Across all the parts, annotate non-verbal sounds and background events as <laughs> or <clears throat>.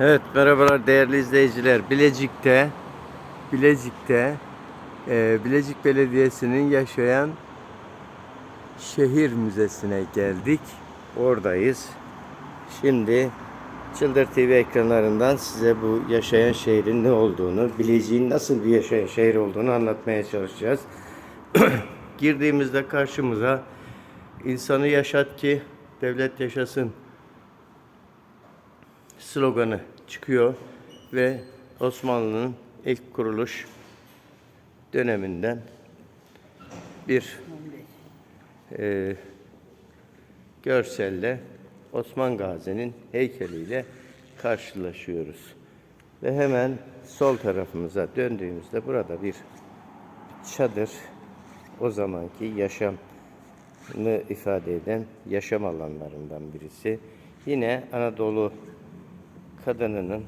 Evet merhabalar değerli izleyiciler. Bilecik'te Bilecik'te e, Bilecik Belediyesi'nin yaşayan şehir müzesine geldik. Oradayız. Şimdi Çıldır TV ekranlarından size bu yaşayan şehrin ne olduğunu, Bilecik'in nasıl bir yaşayan şehir olduğunu anlatmaya çalışacağız. <clears throat> Girdiğimizde karşımıza insanı yaşat ki devlet yaşasın sloganı çıkıyor ve Osmanlı'nın ilk kuruluş döneminden bir e, görselle Osman Gazi'nin heykeliyle karşılaşıyoruz. Ve hemen sol tarafımıza döndüğümüzde burada bir çadır o zamanki yaşamı ifade eden yaşam alanlarından birisi. Yine Anadolu kadınının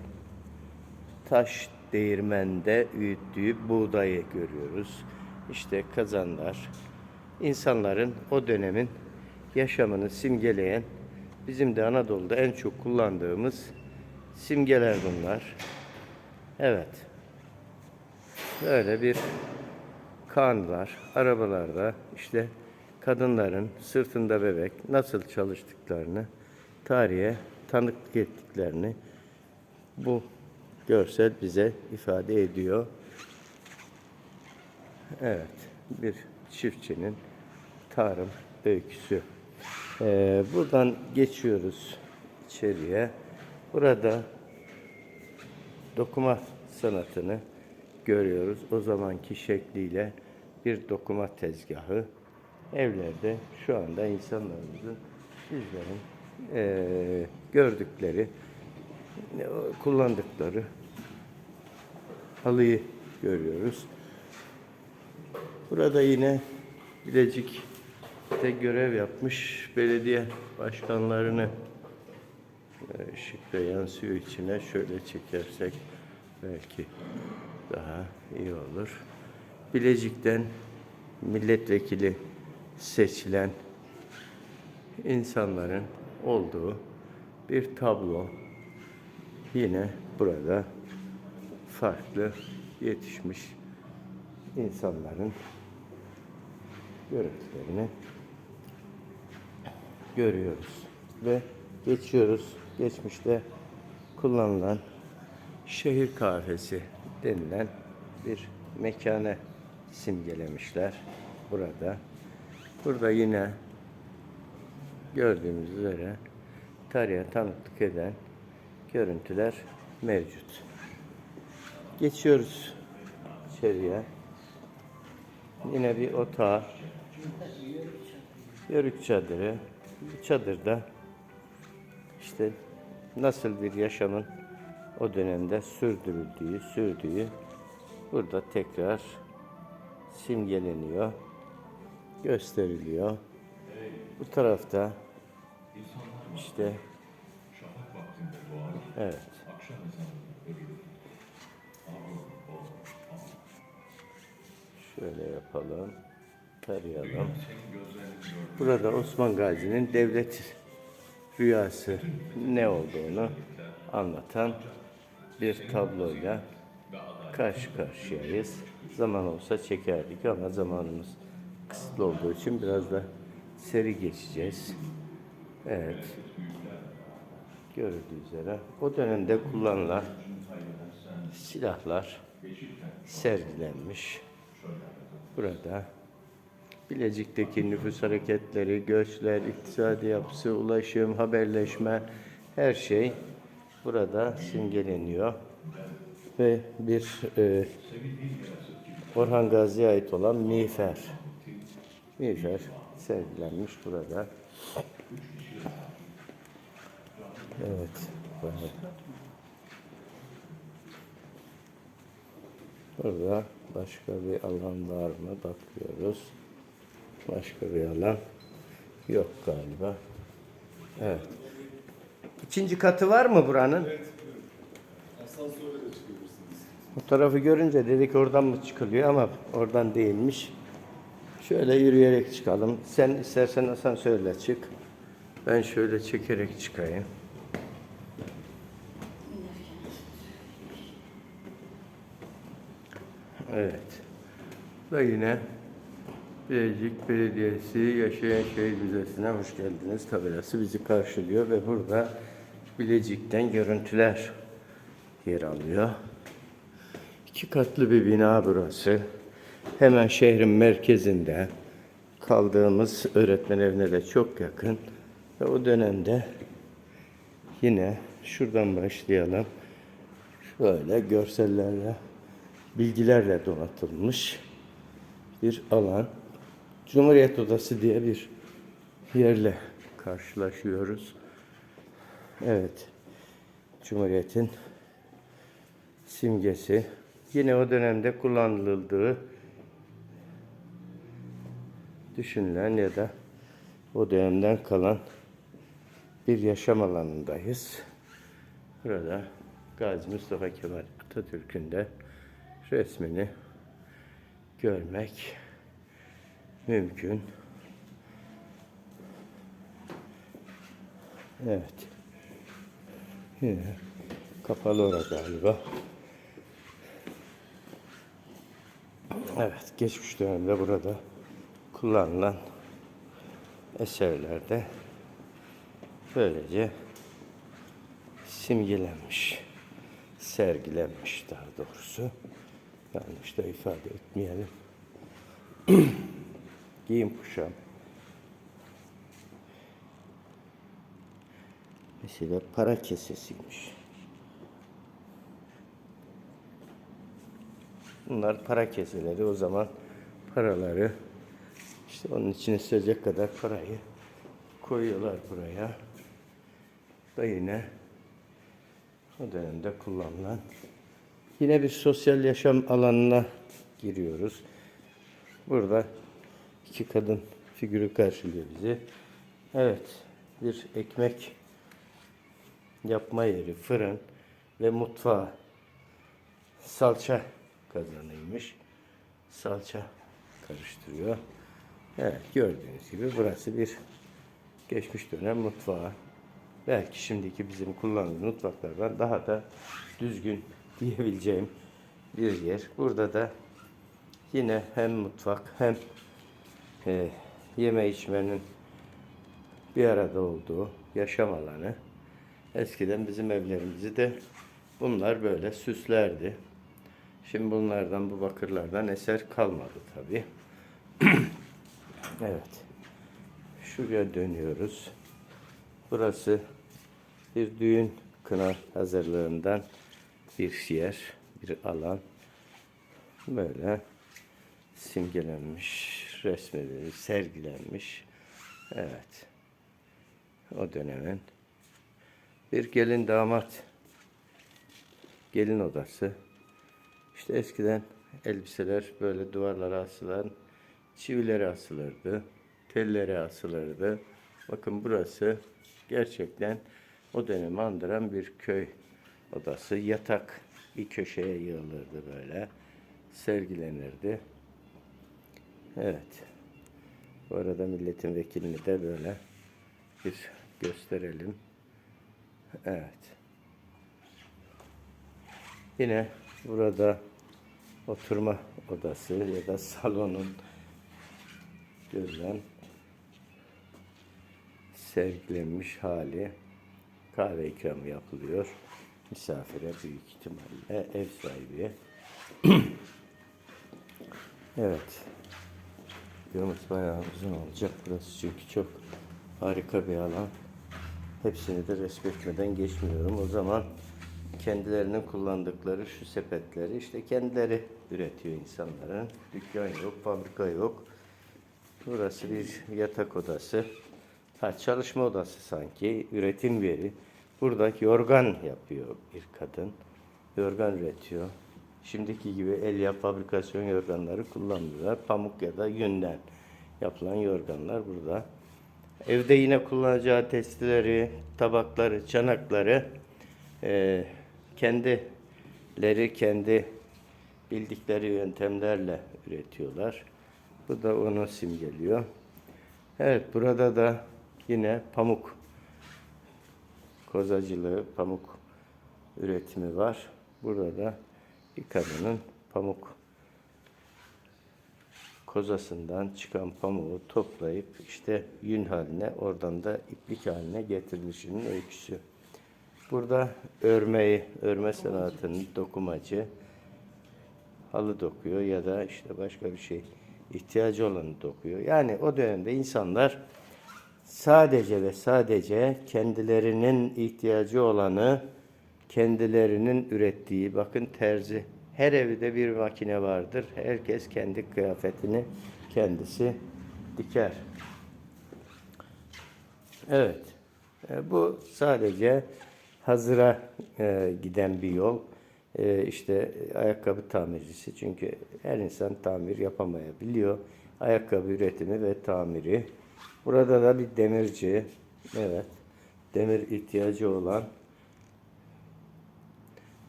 taş değirmende öğüttüğü buğdayı görüyoruz. İşte kazanlar. insanların o dönemin yaşamını simgeleyen bizim de Anadolu'da en çok kullandığımız simgeler bunlar. Evet. Böyle bir kanlar, arabalarda işte kadınların sırtında bebek nasıl çalıştıklarını, tarihe tanıklık ettiklerini bu görsel bize ifade ediyor. Evet, bir çiftçinin tarım öyküsü. Ee, buradan geçiyoruz içeriye. Burada dokuma sanatını görüyoruz. O zamanki şekliyle bir dokuma tezgahı. Evlerde şu anda insanlarımızın, bizlerin eee, gördükleri, e, kullandıkları halıyı görüyoruz. Burada yine Bilecik'te görev yapmış belediye başkanlarını e, ışıkta yansıyor içine. Şöyle çekersek belki daha iyi olur. Bilecik'ten milletvekili seçilen insanların olduğu bir tablo yine burada farklı yetişmiş insanların görüntülerini görüyoruz ve geçiyoruz. Geçmişte kullanılan şehir kahvesi denilen bir mekane simgelemişler burada. Burada yine gördüğümüz üzere tarihe tanıklık eden görüntüler mevcut. Geçiyoruz içeriye. Yine bir otağı. Yörük çadırı. Bu çadırda işte nasıl bir yaşamın o dönemde sürdürüldüğü, sürdüğü burada tekrar simgeleniyor, gösteriliyor. Bu tarafta işte evet. Şöyle yapalım. Tarayalım. Burada Osman Gazi'nin devlet rüyası ne olduğunu anlatan bir tabloyla karşı karşıyayız. Zaman olsa çekerdik ama zamanımız kısıtlı olduğu için biraz da seri geçeceğiz. Evet. Görüldüğü üzere o dönemde kullanılan silahlar sergilenmiş. Burada Bilecik'teki nüfus hareketleri, göçler, iktisadi yapısı, ulaşım, haberleşme her şey burada simgeleniyor. Ve bir e, Orhan Gazi'ye ait olan miğfer. Miğfer sergilenmiş burada. Evet. böyle. Burada başka bir alan var mı bakıyoruz. Başka bir alan yok galiba. Evet. İkinci katı var mı buranın? Bu tarafı görünce dedik oradan mı çıkılıyor ama oradan değilmiş. Şöyle yürüyerek çıkalım. Sen istersen asansörle çık. Ben şöyle çekerek çıkayım. Evet. Da yine Bilecik Belediyesi Yaşayan Şehir Müzesi'ne hoş geldiniz tabelası bizi karşılıyor ve burada Bilecik'ten görüntüler yer alıyor. İki katlı bir bina burası. Hemen şehrin merkezinde kaldığımız öğretmen evine de çok yakın. Ve o dönemde yine şuradan başlayalım. Şöyle görsellerle, bilgilerle donatılmış bir alan. Cumhuriyet Odası diye bir yerle karşılaşıyoruz. Evet. Cumhuriyet'in simgesi. Yine o dönemde kullanıldığı düşünülen ya da o dönemden kalan bir yaşam alanındayız. Burada Gazi Mustafa Kemal Atatürk'ün de resmini görmek mümkün. Evet. Yine kapalı orada galiba. Evet, geçmiş dönemde burada kullanılan eserlerde böylece simgelenmiş, sergilenmiş daha doğrusu. Yanlış da ifade etmeyelim. <clears throat> Giyim kuşam. Mesela para kesesiymiş. Bunlar para keseleri. O zaman paraları işte onun içine sığacak kadar parayı koyuyorlar buraya. Da yine o dönemde kullanılan yine bir sosyal yaşam alanına giriyoruz. Burada iki kadın figürü karşılıyor bizi. Evet, bir ekmek yapma yeri, fırın ve mutfağı. Salça kazanıymış. Salça karıştırıyor. Evet, gördüğünüz gibi burası bir geçmiş dönem mutfağı. Belki şimdiki bizim kullandığımız mutfaklardan daha da düzgün <laughs> diyebileceğim bir yer. Burada da yine hem mutfak hem e, yeme içmenin bir arada olduğu yaşam alanı. Eskiden bizim evlerimizi de bunlar böyle süslerdi. Şimdi bunlardan, bu bakırlardan eser kalmadı tabii. <clears throat> evet. Şuraya dönüyoruz. Burası bir düğün kına hazırlığından bir yer, bir alan. Böyle simgelenmiş, resmedilmiş, sergilenmiş. Evet. O dönemin bir gelin damat gelin odası. İşte eskiden elbiseler böyle duvarlara asılan çivileri asılırdı. Telleri asılırdı. Bakın burası gerçekten o dönemi andıran bir köy odası. Yatak bir köşeye yığılırdı böyle. Sergilenirdi. Evet. Bu arada milletin vekilini de böyle bir gösterelim. Evet. Yine burada oturma odası ya da salonun görülen sergilenmiş hali kahve ikramı yapılıyor. Misafire büyük ihtimalle ev sahibi. <clears throat> evet. Yolumuz bayağı uzun olacak burası çünkü çok harika bir alan. Hepsini de resmetmeden geçmiyorum. O zaman kendilerinin kullandıkları şu sepetleri işte kendileri üretiyor insanların. Dükkan yok, fabrika yok. Burası bir yatak odası. Ha, çalışma odası sanki. Üretim yeri. Burada yorgan yapıyor bir kadın. Yorgan üretiyor. Şimdiki gibi el yap fabrikasyon yorganları kullanmıyorlar. Pamuk ya da yünden yapılan yorganlar burada. Evde yine kullanacağı testileri, tabakları, çanakları eee kendileri kendi bildikleri yöntemlerle üretiyorlar. Bu da onu simgeliyor. Evet burada da yine pamuk kozacılığı, pamuk üretimi var. Burada da bir kadının pamuk kozasından çıkan pamuğu toplayıp işte yün haline oradan da iplik haline getirilişinin öyküsü. Burada örmeyi, örme sanatının dokumacı halı dokuyor ya da işte başka bir şey ihtiyacı olanı dokuyor. Yani o dönemde insanlar sadece ve sadece kendilerinin ihtiyacı olanı kendilerinin ürettiği bakın terzi her evde bir makine vardır. Herkes kendi kıyafetini kendisi diker. Evet. E, Bu sadece hazıra e, giden bir yol. E, işte ayakkabı tamircisi. Çünkü her insan tamir yapamayabiliyor. Ayakkabı üretimi ve tamiri. Burada da bir demirci. Evet. Demir ihtiyacı olan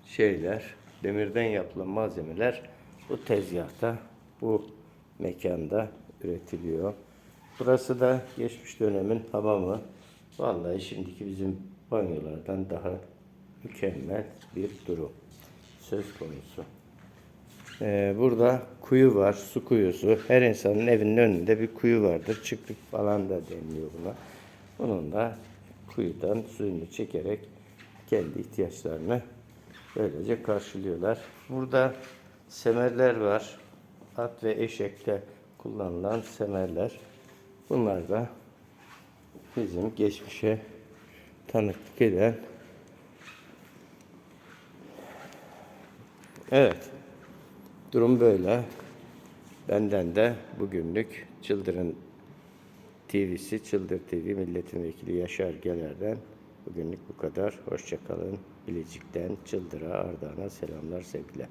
şeyler, demirden yapılan malzemeler bu tezgahta, bu mekanda üretiliyor. Burası da geçmiş dönemin hamamı. Vallahi şimdiki bizim banyolardan daha mükemmel bir durum söz konusu. Ee, burada kuyu var, su kuyusu. Her insanın evinin önünde bir kuyu vardır. Çıktık falan da deniliyor buna. Bunun da kuyudan suyunu çekerek kendi ihtiyaçlarını böylece karşılıyorlar. Burada semerler var. At ve eşekte kullanılan semerler. Bunlar da bizim geçmişe tanıklık eden Evet. Durum böyle. Benden de bugünlük Çıldırın TV'si, Çıldır TV Milletin Vekili Yaşar Geler'den bugünlük bu kadar. Hoşçakalın. Bilecik'ten Çıldır'a, Ardahan'a selamlar, sevgiler.